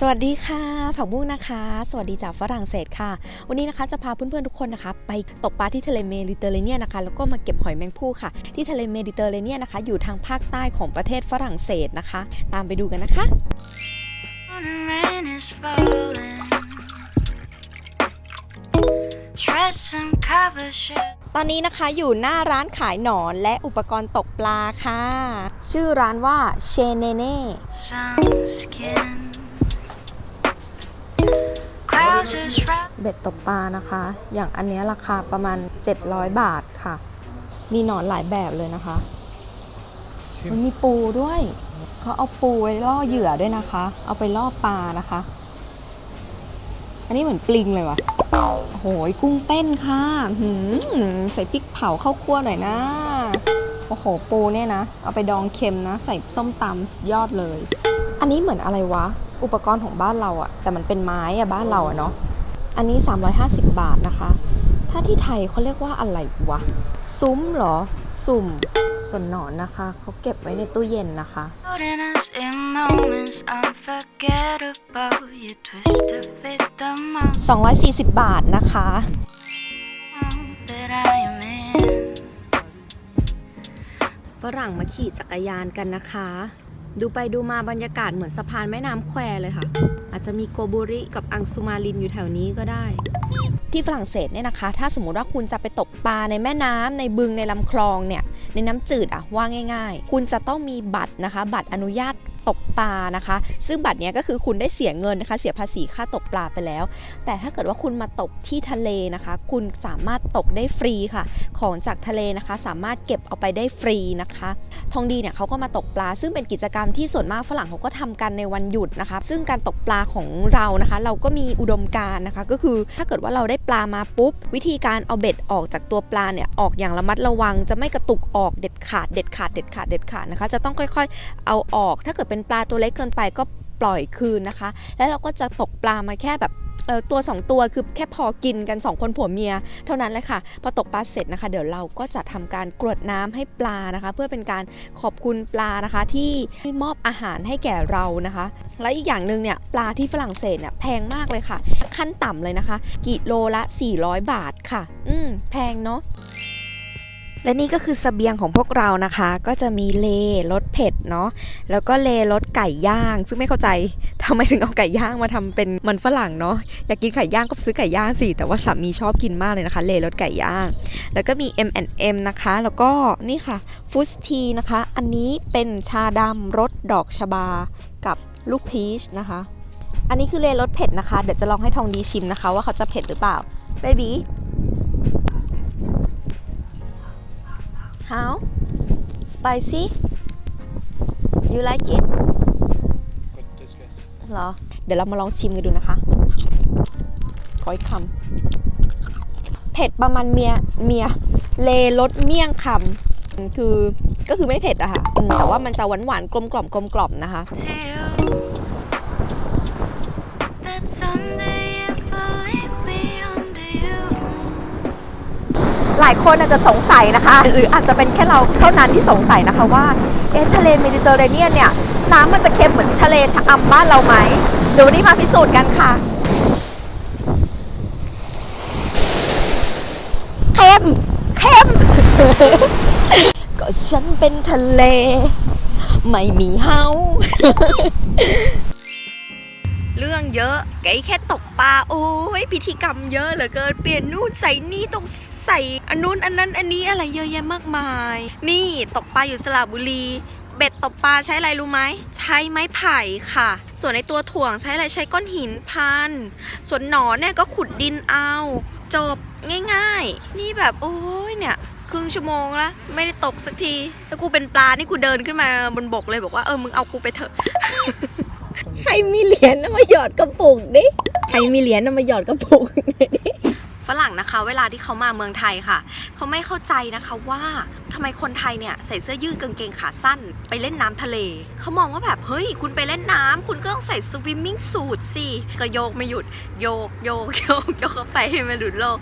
สวัสดีค่ะ ผักบุ้งนะคะ สวัสดีจากฝรั่งเศสค่ะ วันนี้นะคะจะพาเพื่อนๆทุกคนนะคะ ไปตกปลาที่ทะเลเมดิเตอร์เรเนียนนะคะ แล้วก็มาเก็บหอยแมงภู่ค่ะ ที่ทะเลเมดิเตอร์เรเนียนนะคะ อยู่ทางภาคใต้ของประเทศฝรั่งเศสนะคะ ตามไปดูกันนะคะ ตอนนี้นะคะอยู่หน้าร้านขายหนอนและอุปกรณ์ตกปลาค่ะ ชื่อร้านว่าเชเนเน่ เบ็ดตกปลานะคะ อย่างอันนี้ราคาประมาณ 700 บาทค่ะ มีหนอนหลายแบบเลยนะคะ มันมีปูด้วย เขาเอาปูไว้ล่อเหยื่อด้วยนะคะ เอาไปล่อปลานะคะ อันนี้เหมือนปลิงเลยวะโอ้โหกุ้งเต้นค่ะหืมใส่พริกเผาข้าวคั่วหน่อยนะ โอ้โห ปูเนี่ยนะ เอาไปดองเค็มนะ ใส่ส้มตำสุดยอดเลย อันนี้เหมือนอะไรวะ อุปกรณ์ของบ้านเราอะแต่มันเป็นไม้อะบ้านเราอะเนาะอันนี้ 350 บาทนะคะ ถ้าที่ไทยเขาเรียกว่าอะไรวะ ซุ้มเหรอ สุ่มส่วนหนอนนะคะ เขาเก็บไว้ในตู้เย็นนะคะ Holding us in moments unforgettable. You twist to fit the mold 240 บาทนะคะ ฝรั่งมาขี่จักรยานกันนะคะ ดูไปดูมาบรรยากาศเหมือนสะพานแม่น้ำแควเลยค่ะ อาจจะมีโกบุริกับอังสุมาลินอยู่แถวนี้ก็ได้ ที่ฝรั่งเศสเนี่ยนะคะ ถ้าสมมุติว่าคุณจะไปตกปลาในแม่น้ำในบึงในลำคลองเนี่ยในน้ำจืดอะว่าง่าย ๆ คุณจะต้องมีบัตรนะคะ บัตรอนุญาต ตกปลานะคะ ซึ่งบัตรนี้ก็คือคุณได้เสียเงินนะคะ เสียภาษีค่าตกปลาไปแล้ว แต่ถ้าเกิดว่าคุณมาตกที่ทะเลนะคะ คุณสามารถตกได้ฟรีค่ะ ของจากทะเลนะคะ สามารถเก็บเอาไปได้ฟรีนะคะ ทองดีเนี่ยเขาก็มาตกปลา ซึ่งเป็นกิจกรรมที่ส่วนมากฝรั่งเขาก็ทำกันในวันหยุดนะคะ ซึ่งการตกปลาของเรานะคะ เราก็มีอุดมการณ์นะคะ ก็คือถ้าเกิดว่าเราได้ปลามาปุ๊บ วิธีการเอาเบ็ดออกจากตัวปลาเนี่ยออกอย่างระมัดระวัง จะไม่กระตุกออกเด็ดขาดเด็ดขาดเด็ดขาดเด็ดขาดนะคะ จะต้องค่อยๆ เอาออกถ้าเกิดเป็นปลาตัวเล็กเกินไปก็ปล่อยคืนนะคะ แล้วเราก็จะตกปลามาแค่แบบตัว 2 ตัวคือแค่พอกินกัน 2 คนผัวเมีย เท่านั้นเลยค่ะ พอตกปลาเสร็จนะคะ เดี๋ยวเราก็จะทำการกรวดน้ำให้ปลานะคะ เพื่อเป็นการขอบคุณปลานะคะ ที่มอบอาหารให้แก่เรานะคะ และอีกอย่างหนึ่งเนี่ยปลาที่ฝรั่งเศสเนี่ยแพงมากเลยค่ะ ขั้นต่ำเลยนะคะ กิโลละ 400 บาทค่ะ อืมแพงเนาะ และนี่ก็คือสเสบียงของพวกเรานะคะ ก็จะมีเลรสเผ็ดเนาะแล้วก็เลรสไก่ย่าง ซึ่งไม่เข้าใจทำไมถึงเอาไก่ย่างมาทำเป็นมันฝรั่งเนาะอยากกินไก่ย่างก็ซื้อไก่ย่างสิแต่ว่าสามีชอบกินมากเลยนะคะเลรสไก่ย่าง แล้วก็มี M&M นะคะ แล้วก็นี่ค่ะฟุสทีนะคะ อันนี้เป็นชาดำรสดอกชบา กับลูกพีชนะคะ อันนี้คือเลรสเผ็ดนะคะ เดี๋ยวจะลองให้ทองดีชิมนะคะ ว่าเขาจะเผ็ดหรือเปล่า baby how spicy you like it Good, tastes good. เหรอ เดี๋ยวเรามาลองชิมกันดูนะคะขออีกคำเผ็ดประมาณเมียเมียเลรสเมี่ยงคำคือก็คือไม่เผ็ดอะค่ะอืมแต่ว่ามันจะหวานหวานๆกลมกล่อมกลมกล่อมนะคะ to you หลายคนอาจจะสงสัยนะคะ หรืออาจจะเป็นแค่เราเท่านั้นที่สงสัยนะคะว่าเอ๊ะทะเลเมดิเตอร์เรเนียนเนี่ยน้ำมันจะเค็มเหมือนทะเลชะอำบ้านเราไหมเดี๋ยววันนี้มาพิสูจน์กันค่ะเค็มเค็มก็ฉันเป็นทะเล ไม่มีเฮาเรื่องเยอะไก่แค่ตกปลาโอ้ยพิธีกรรมเยอะเหลือเกิน เปลี่ยนนู่นใส่นี่ต้อง ใส่อันนู้นอันนั้นอันนี้อะไรเยอะแยะมากมาย นี่ตกปลาอยู่สระบุรี เบ็ดตกปลาใช้อะไรรู้ไหม ใช้ไม้ไผ่ค่ะ ส่วนในตัวถ่วงใช้อะไรใช้ก้อนหินพัน ส่วนหนอนเนี่ยก็ขุดดินเอา จบง่าย ๆ นี่แบบโอ้ยเนี่ยครึ่งชั่วโมงแล้วไม่ได้ตกสักทีแล้วกูเป็นปลานี่กูเดินขึ้นมาบนบกเลยบอกว่าเออมึงเอากูไปเถอะ ใครมีเหรียญน่ะมาหยอดกระปุกดิ ใครมีเหรียญน่ะมาหยอดกระปุกหน่อยดิ ฝรั่งนะคะ เวลาที่เขามาเมืองไทยค่ะ เขาไม่เข้าใจนะคะว่าทำไมคนไทยเนี่ยใส่เสื้อยืดกางเกงขาสั้น ไปเล่นน้ำทะเล เขามองว่าแบบเฮ้ย คุณไปเล่นน้ำคุณก็ต้องใส่สวิมมิ่งสูทสิก็โยกไม่หยุดโยกโยกโยกโยกเข้าไปให้มันหลุดโลก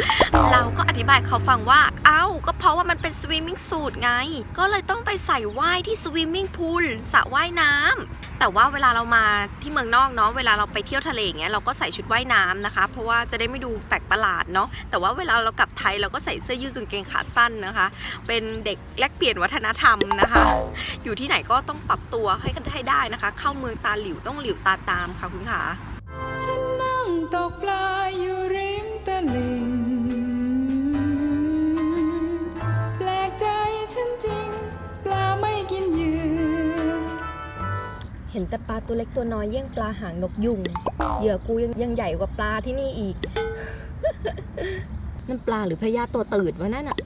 เราก็อธิบายเขาฟังว่า เอ้า ก็เพราะว่ามันเป็นสวิมมิ่งสูทไง ก็เลยต้องไปใส่ว่ายที่สวิมมิ่งพูลสระว่ายน้ำแต่ว่าเวลาเรามาที่เมืองนอกเนาะเวลาเราไปเที่ยวทะเลอย่างเงี้ยเราก็ใส่ชุดว่ายน้ำนะคะ เพราะว่าจะได้ไม่ดูแปลกประหลาดเนาะแต่ว่าเวลาเรากลับไทยเราก็ใส่เสื้อยืดกางเกงขาสั้นนะคะ เป็นเด็กแลกเปลี่ยนวัฒนธรรมนะคะ อยู่ที่ไหนก็ต้องปรับตัวให้กันให้ได้นะคะ เข้าเมืองตาหลิวต้องหลิวตาตามค่ะคุณขาฉันนั่งตกปลาอยู่ริมตลิ่งแปลกใจฉันจริง ปลาไม่กินเหยื่อเห็นแต่ปลาตัวเล็กตัวน้อยเยี่ยงปลาหางนกยุงเหยื่อกูยังยังใหญ่กว่าปลาที่นี่อีก นั่นปลาหรือพญาตัวตืดวะนั่นอะ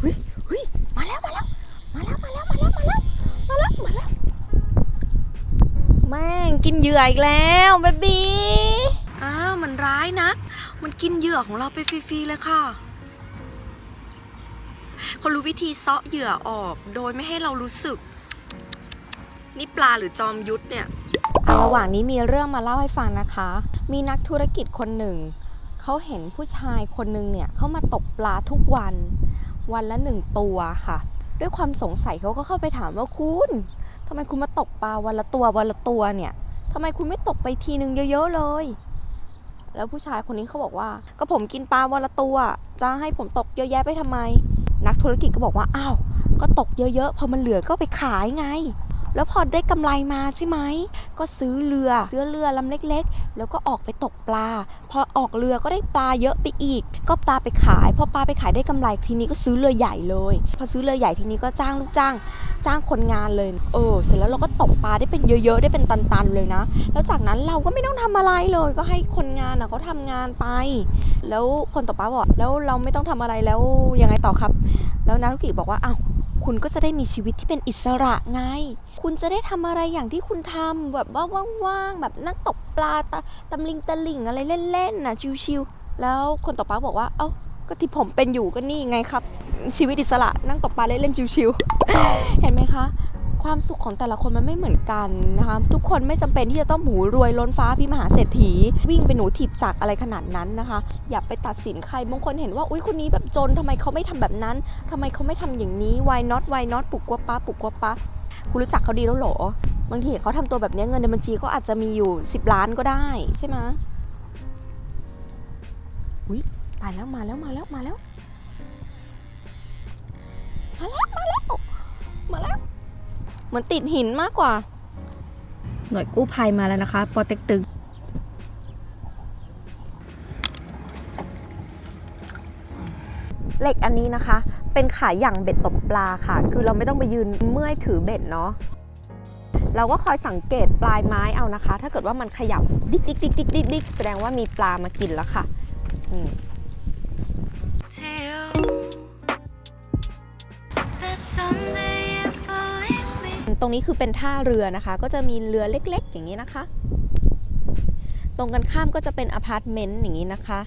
เฮ้ยเฮ้ยมาแล้วมาแล้วมาแล้วมาแล้วมาแล้วมาแล้วมาแล้วมาแล้วแม่งกินเหยื่ออีกแล้วเบบีอ้าวมันร้ายนัก มันกินเหยื่อของเราไปฟรีๆเลยค่ะเขารู้วิธีเซาะเหยื่อออกโดยไม่ให้เรารู้สึก นี่ปลาหรือจอมยุทธเนี่ย ระหว่างนี้มีเรื่องมาเล่าให้ฟังนะคะ มีนักธุรกิจคนหนึ่ง เขาเห็นผู้ชายคนหนึ่งเนี่ยเขามาตกปลาทุกวัน วันละหนึ่งตัวค่ะ ด้วยความสงสัยเขาก็เข้าไปถามว่าคุณทำไมคุณมาตกปลาวันละตัววันละตัวเนี่ยทำไมคุณไม่ตกไปทีนึงเยอะๆเลย แล้วผู้ชายคนนี้เขาบอกว่า ก็ผมกินปลาวันละตัวจะให้ผมตกเยอะแยะไปทำไม นักธุรกิจก็บอกว่าอ้าวก็ตกเยอะๆพอมันเหลือก็ไปขายไง แล้วพอได้กำไรมาใช่ไหมก็ซื้อเรือซื้อเรือลำเล็ก ๆ แล้วก็ออกไปตกปลา พอออกเรือก็ได้ปลาเยอะไปอีก ก็ปลาไปขาย พอปลาไปขายได้กำไรทีนี้ก็ซื้อเรือใหญ่เลย พอซื้อเรือใหญ่ทีนี้ก็จ้างลูกจ้าง จ้างคนงานเลย เออ เสร็จแล้วเราก็ตกปลาได้เป็นเยอะๆ ได้เป็นตันๆเลยนะ แล้วจากนั้นเราก็ไม่ต้องทำอะไรเลย ก็ให้คนงานอะเขาทำงานไป แล้วคนตกปลาบอกแล้วเราไม่ต้องทำอะไรแล้วยังไงต่อครับ แล้วนักธุรกิจบอกว่าอ้าว คุณก็จะได้มีชีวิตที่เป็นอิสระไง คุณจะได้ทำอะไรอย่างที่คุณทำแบบว่าว่างๆแบบนั่งตกปลาตะตำลิงตะลิงอะไรเล่นๆน่ะชิวๆแล้วคนตกปลาบอกว่า เอ้าก็ที่ผมเป็นอยู่ก็นี่ไงครับ ชีวิตอิสระนั่งตกปลาเล่นๆชิวๆเห็นไหมคะ ความสุขของแต่ละคนมันไม่เหมือนกันนะคะทุกคนไม่จำเป็นที่จะต้องหมูรวยล้นฟ้าพี่มหาเศรษฐี วิ่งไปหนูถีบจักรอะไรขนาดนั้นนะคะ อย่าไปตัดสินใครบางคนเห็นว่าอุ้ยคนนี้แบบจนทำไมเขาไม่ทำแบบนั้นทำไมเขาไม่ทำอย่างนี้ why not why not ปุกกัวป้าปุกกัวป้าคุณรู้จักเขาดีแล้วเหรอบางทีเขาทำตัวแบบนี้เงินในบัญชีเขาอาจจะมีอยู่ 10 ล้านก็ได้ใช่ไหมอุ้ยตายแล้วมาแล้วมาแล้วมาแล้วมาแล้วมาแล้วมาแล้ว มือนติดหินมากกว่า หน่วยกู้ภัยมาแล้วนะคะ ปอเต็กตึงเหล็กอันนี้นะคะ เป็นขายอย่างเบ็ดตกปลาค่ะ คือเราไม่ต้องไปยืนเมื่อยถือเบ็ดเนาะเราก็คอยสังเกตปลายไม้เอานะคะ ถ้าเกิดว่ามันขยับดิกดิกดิกดิกดิกดิกแสดงว่ามีปลามากินแล้วค่ะ รงนี้คือเป็นท่าเรือนะคะ ก็จะมีเรือเล็กๆ อย่างนี้นะคะ ตรงกันข้ามก็จะเป็นอพาร์ตเมนต์อย่างนี้นะคะ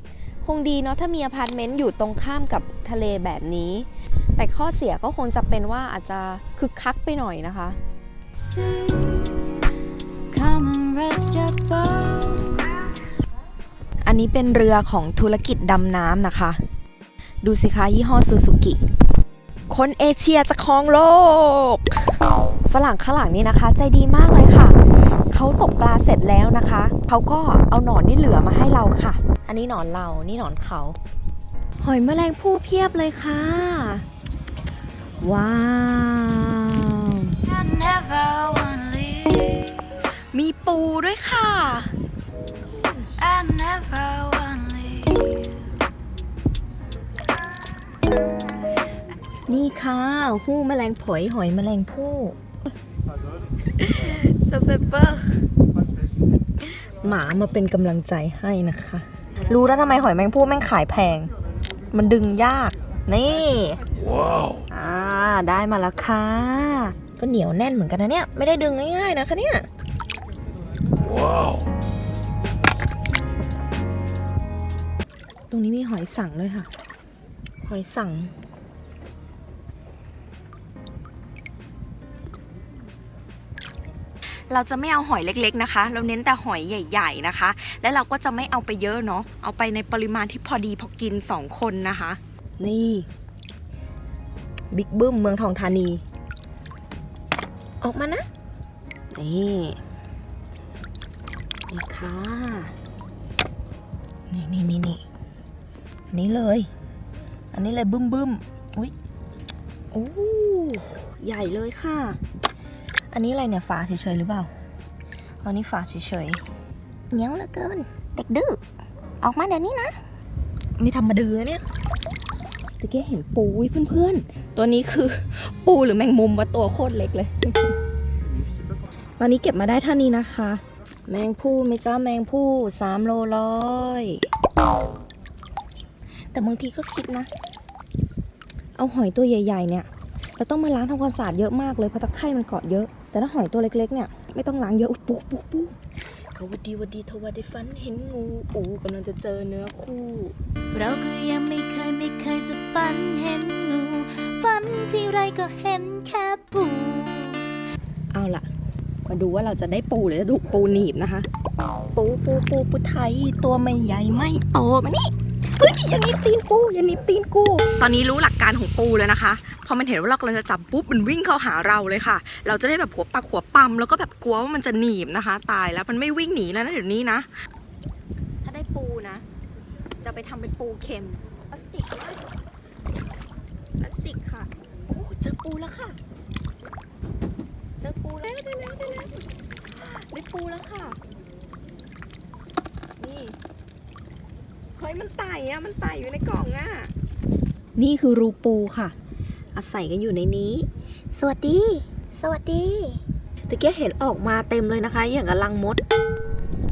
คงดีเนาะถ้ามีอพาร์ตเมนต์อยู่ตรงข้ามกับทะเลแบบนี้ แต่ข้อเสียก็คงจะเป็นว่าอาจจะคึกคักไปหน่อยนะคะ Come and rest your boat. อันนี้เป็นเรือของธุรกิจดำน้ำนะคะ ดูสิคะยี่ห้อซูซูกิ คนเอเชียจะครองโลกฝ รั่งข้างหลังนี่นะคะ ใจดีมากเลยค่ะ เขาตกปลาเสร็จแล้วนะคะ เขาก็เอาหนอนที่เหลือมาให้เราค่ะ อันนี้หนอนเรา นี่หนอนเขา หอยแมลงภู่เพียบเลยค่ะ ว้าว มีปูด้วยค่ะ นี่ค่ะ หู้แมลงผอยหอยแมลงผู้ สเปเปอร์หมามาเป็นกำลังใจให้นะคะ รู้แล้วทำไมหอยแมงผู้แม่งขายแพง มันดึงยาก นี่ว้าวอ่าได้มาแล้วค่ะ ก็เหนียวแน่นเหมือนกันนะเนี่ย ไม่ได้ดึงง่ายๆนะคะเนี่ยว้าวตรงนี้นี้มีหอยสังด้วยค่ะ หอยสัง เราจะไม่เอาหอยเล็กๆนะคะ เราเน้นแต่หอยใหญ่ๆนะคะ และเราก็จะไม่เอาไปเยอะเนาะเอาไปในปริมาณที่พอดีพอกินสองคนนะคะ นี่บิ๊กบึ้มเมืองทองธานี ออกมานะ นี่นี่ค่ะ นี่นี่นี่นี่นนี้เลย อันนี้เลยบึ้มบึ้มอุ้ยโอ้ใหญ่เลยค่ะ อันนี้อะไรเนี่ยฝาเฉยๆหรือเปล่าอันนี้ฝาเฉยๆเหนียวเหลือเกิน เด็กดื้อ ออกมาเดี๋ยวนี้นะไม่ทำมาดื้อเนี่ยตะเกียเห็นปูอุ๊ยเพื่อนๆ ตัวนี้คือปูหรือแมงมุมวะตัวโคตรเล็กเลย ตอนนี้เก็บมาได้เท่านี้นะคะ แมงผู้ไหม่จ้าแมงผู้สามโลร้อยแต่บางทีก็คิดนะ เอาหอยตัวใหญ่ๆเนี่ยเราต้องมาล้างทำความสะอาดเยอะมากเลยเพราะตะไคร่มันเกาะเยอะ แต่ถ้าหอยตัวเล็กๆ เนี่ยไม่ต้องล้างเยอะอุ๊ยปูปูปูเขาวัดดีวัดดีทวัดดีฟันเห็นงูปูกำลังจะเจอเนื้อคู่ เราก็ยังไม่เคยไม่เคยจะฝันเห็นงูฝันที่ไรก็เห็นแค่ปูเอาล่ะ มาดูว่าเราจะได้ปูหรือจะถูกปูหนีบนะคะ ปูปูปูปูไทยตัวไม่ใหญ่ไม่โตมานี่ เฮ้ยอย่าหนิบตีนกูอย่าหนิบตีนกู ตอนนี้รู้หลักการของปูเลยนะคะพอมันเห็นว่าเรากำลังจะจับปุ๊บมันวิ่งเข้าหาเราเลยค่ะ เราจะได้แบบหัวปักหัวปั๊มแล้วก็แบบกลัวว่ามันจะหนีบนะคะ ตายแล้วมันไม่วิ่งหนีแล้วนะเดี๋ยวนี้นะ ถ้าได้ปูนะ จะไปทำเป็นปูเค็มพลาสติกด้วยพลาสติกค่ะโอ้เจอปูแล้วค่ะ เจอปูแล้วได้แล้วได้แล้วได้ปูแล้วค่ะ นี่ เฮ้ยมันไต่อะมันไต่อยู่ในกล่องอะนี่คือรูปูค่ะ อาศัยกันอยู่ในนี้ สวัสดี สวัสดีตะเกียเห็นออกมาเต็มเลยนะคะ อย่างกับลังมด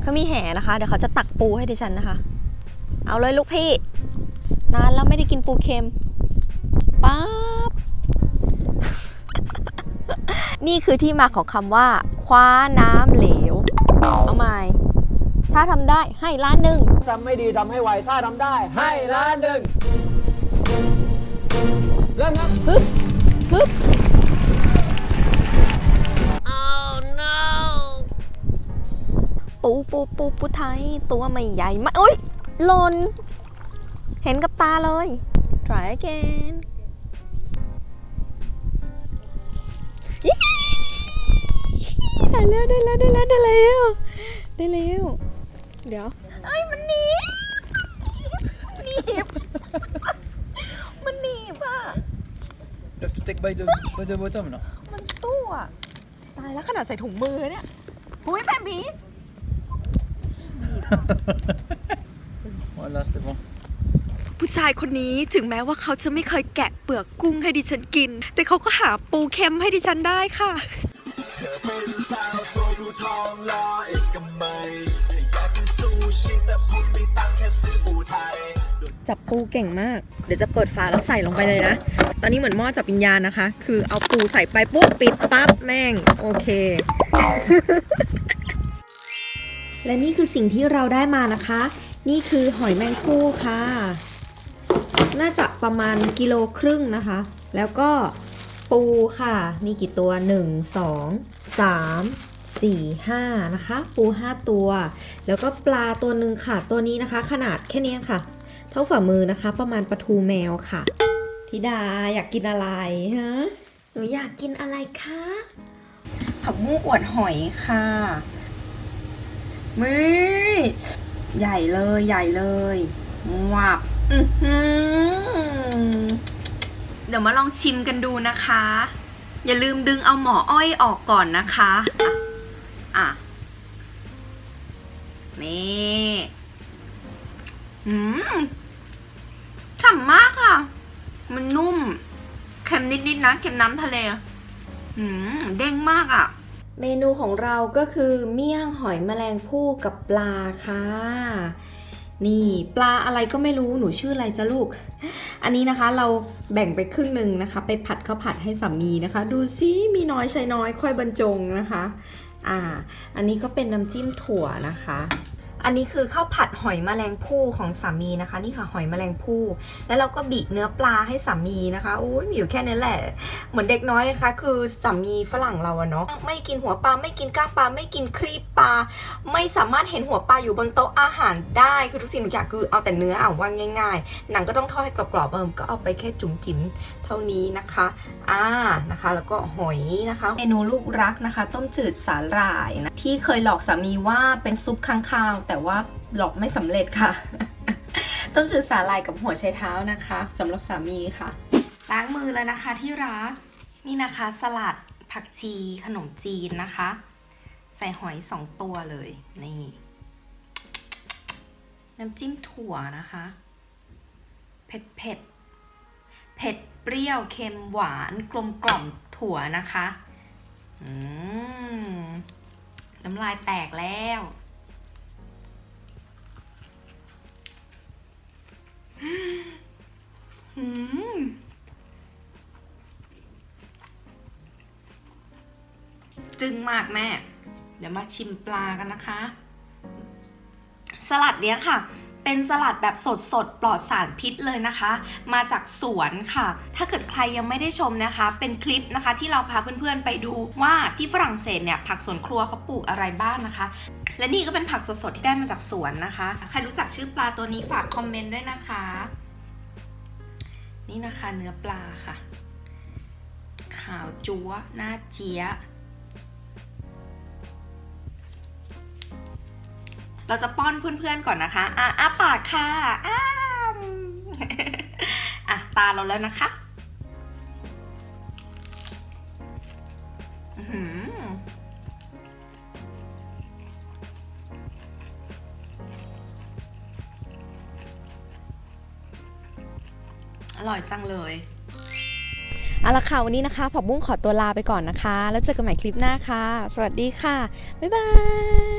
เขามีแห่นะคะ เดี๋ยวเขาจะตักปูให้ดิฉันนะคะ เอาเลยลูกพี่ นานแล้วไม่ได้กินปูเค็มป๊าบ นี่คือที่มาของคำว่า คว้าน้ำเหลว เอาใหม่ ถ้าทำได้ให้ล้านหนึ่งทำไม่ดีทำให้ไวถ้าทำได้ ให้ล้านหนึ่งเริ่มครับฮึบฮึบ ปูปูปูปูไทย ตัวไม่ใหญ่มากอุ้ยหล่นเห็นกับตาเลย try again ยี่ได้แล้วได้แล้วได้แล้วได้แล้วได้แล้ว เดี๋ยวไอ้ยมันหนีบหนีบมันหนีบอะ You have to take by the, by the bottom now. มันสู้อะ ตายแล้วขนาดใส่ถุงมือเนี่ยหุ้ยแปมบี Voilà, c'est bon. ผู้ชายคนนี้ถึงแม้ว่าเขาจะไม่เคยแกะเปลือกกุ้งให้ดิฉันกิน แต่เขาก็หาปูเค็มให้ดิฉันได้ค่ะ เธอเป็นสาวสวยดูทองหล่อเอ กินซูชิแต่ผมมีตังแค่ซื้อปูไทย จับปูเก่งมาก เดี๋ยวจะเปิดฝาแล้วใส่ลงไปเลยนะ ตอนนี้เหมือนหม้อจับวิญญาณนะคะ คือเอาปูใส่ไปปุ๊บปิดปั๊บแม่ง โอเค และนี่คือสิ่งที่เราได้มานะคะ นี่คือหอยแมงคู่ค่ะ น่าจะประมาณกิโลครึ่งนะคะ แล้วก็ปูค่ะ มีกี่ตัว 1 2 3 4 5 นะคะ ปู 5 ตัว แล้วก็ปลาตัวหนึ่งค่ะ ตัวนี้นะคะ ขนาดแค่นี้ค่ะ เท่าฝ่ามือนะคะ ประมาณปลาทูแมวค่ะ ธิดาอยากกินอะไรฮะ หนูอยากกินอะไรคะ ผักบุ้งอวดหอยค่ะมือใหญ่เลยใหญ่เลยวับเดี๋ยวมาลองชิมกันดูนะคะ อย่าลืมดึงเอาหมออ้อยออกก่อนนะคะ นี่อืมฉ่ำมากอะ มันนุ่ม เค็มนิดๆนะ เค็มน้ำทะเล อืม เด้งมากอะ เมนูของเราก็คือ เมี่ยงหอยแมลงภู่กับปลาค่ะ นี่ปลาอะไรก็ไม่รู้ หนูชื่ออะไรจ้ะลูก อันนี้นะคะเราแบ่งไปครึ่งหนึ่งนะคะ ไปผัดข้าวผัดให้สามีนะคะ ดูซิมีน้อยใช้น้อยค่อยบรรจงนะคะ อ่า อันนี้ก็เป็นน้ำจิ้มถั่วนะคะ อันนี้คือข้าวผัดหอยแมลงภู่ของสามีนะคะ นี่ค่ะหอยแมลงภู่แล้วเราก็บีเนื้อปลาให้สามีนะคะโอ้ยมีอยู่แค่นี้แหละ เหมือนเด็กน้อยนะคะคือสามีฝรั่งเราอะเนาะไม่กินหัวปลาไม่กินก้างปลาไม่กินครีบปลาไม่สามารถเห็นหัวปลาอยู่บนโต๊ะอาหารได้คือทุกสิ่งทุกอย่างคือเอาแต่เนื้อเอาว่าง่ายๆ หนังก็ต้องทอดให้กรอบๆเบิ่มก็เอาไปแค่จุ๋มจิ๋มเท่านี้นะคะอ่านะคะ แล้วก็หอยนะคะเมนูลูกรักนะคะ ต้มจืดสาหร่ายนะที่เคยหลอกสามีว่าเป็นซุปค้างคาวแต่ว่าหลอกไม่สำเร็จค่ะ ต้มจืดสาหร่ายกับหัวไชเท้านะคะสำหรับสามีค่ะ ล้างมือแล้วนะคะที่รัก นี่นะคะสลัดผักชีขนมจีนนะคะ ใส่หอยสองตัวเลยนี่น้ำจิ้มถั่วนะคะ เผ็ดเผ็ดเผ็ดเปรี้ยวเค็มหวานกลมกล่อมถั่วนะคะ อืมน้ำลายแตกแล้ว อืมจึงมากแม่ เดี๋ยวมาชิมปลากันนะคะ สลัดเนี้ยค่ะ เป็นสลัดแบบสดสดปลอดสารพิษเลยนะคะ มาจากสวนค่ะ ถ้าเกิดใครยังไม่ได้ชมนะคะ เป็นคลิปนะคะที่เราพาเพื่อนๆไปดูว่าที่ฝรั่งเศสเนี่ยผักสวนครัวเขาปลูกอะไรบ้างนะคะ และนี่ก็เป็นผักสดๆที่ได้มาจากสวนนะคะ ใครรู้จักชื่อปลาตัวนี้ฝากคอมเมนต์ด้วยนะคะ นี่นะคะเนื้อปลาค่ะ ขาวจั๊วหน้าเจี๊ยะเราจะป้อนเพื่อนๆก่อนนะคะ อะอ้าปากค่ะ อ้ามอะ ตาเราแล้วนะคะ จังเลยเอาละค่ะวันนี้นะคะผักบุ้งขอตัวลาไปก่อนนะคะ แล้วเจอกันใหม่คลิปหน้าค่ะ สวัสดีค่ะ บ๊ายบาย